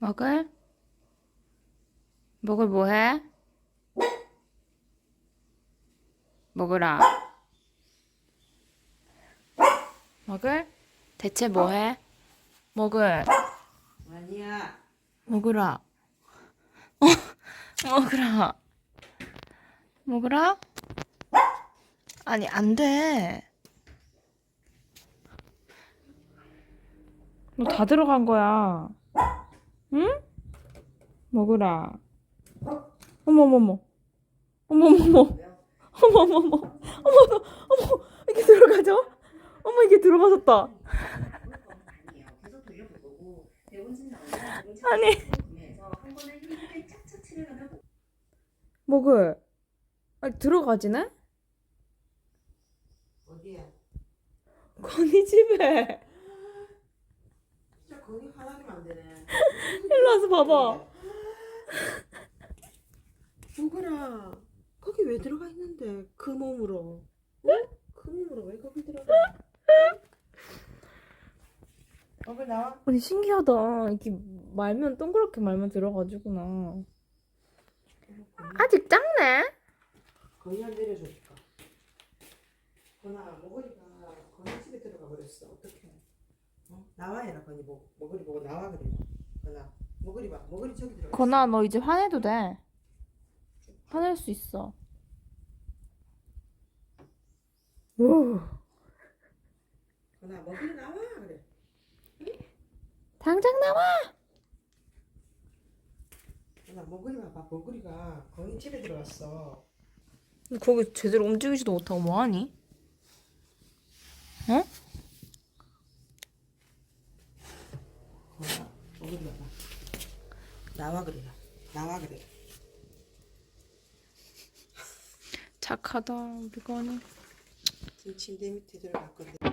먹을? 먹을 뭐해? 먹으라. 먹을? 대체 뭐해? 먹을. 아니야. 먹으라. 어, 먹으라. 먹으라? 아니, 안 돼. 너 다 들어간 거야. 응? 먹으라. 어머머머. 어머머머. 어머머머. 어머, 너, 어머, 이게 들어가죠? 어머, 이게 나오면 아니. 먹을. 아니, 들어가지네? 어디야? 건이 집에. 거기 하나도 안 되네. 일로 와서 봐봐. 누구라? 거기 왜 들어가 있는데 그 몸으로? 응? 그 몸으로 왜 거기 들어가? 거기 나와. 아니 신기하다. 이렇게 말면 동그랗게 말면 들어가지구나. 아직 작네. 거기 한 내려줄까? 거나 머거리가 거나 집에 들어가 버렸어. 어떡해? 어? 나와 얘나 거기 뭐 머거리 보고 나와 그래. 거나 머거리 봐. 머거리 저기 들어가. 건아 너 이제 화내도 돼. 화낼 수 있어. 오. 거나 머거리 나와 그래. 당장 나와. 거나 머거리 봐봐. 머거리가 거기 집에 들어갔어. 거기 제대로 움직이지도 못하고 뭐하니? 어? 나와 그래. 나와 그래. 착하다 우리 건이. 지금 침대 밑에 들어갈 건데.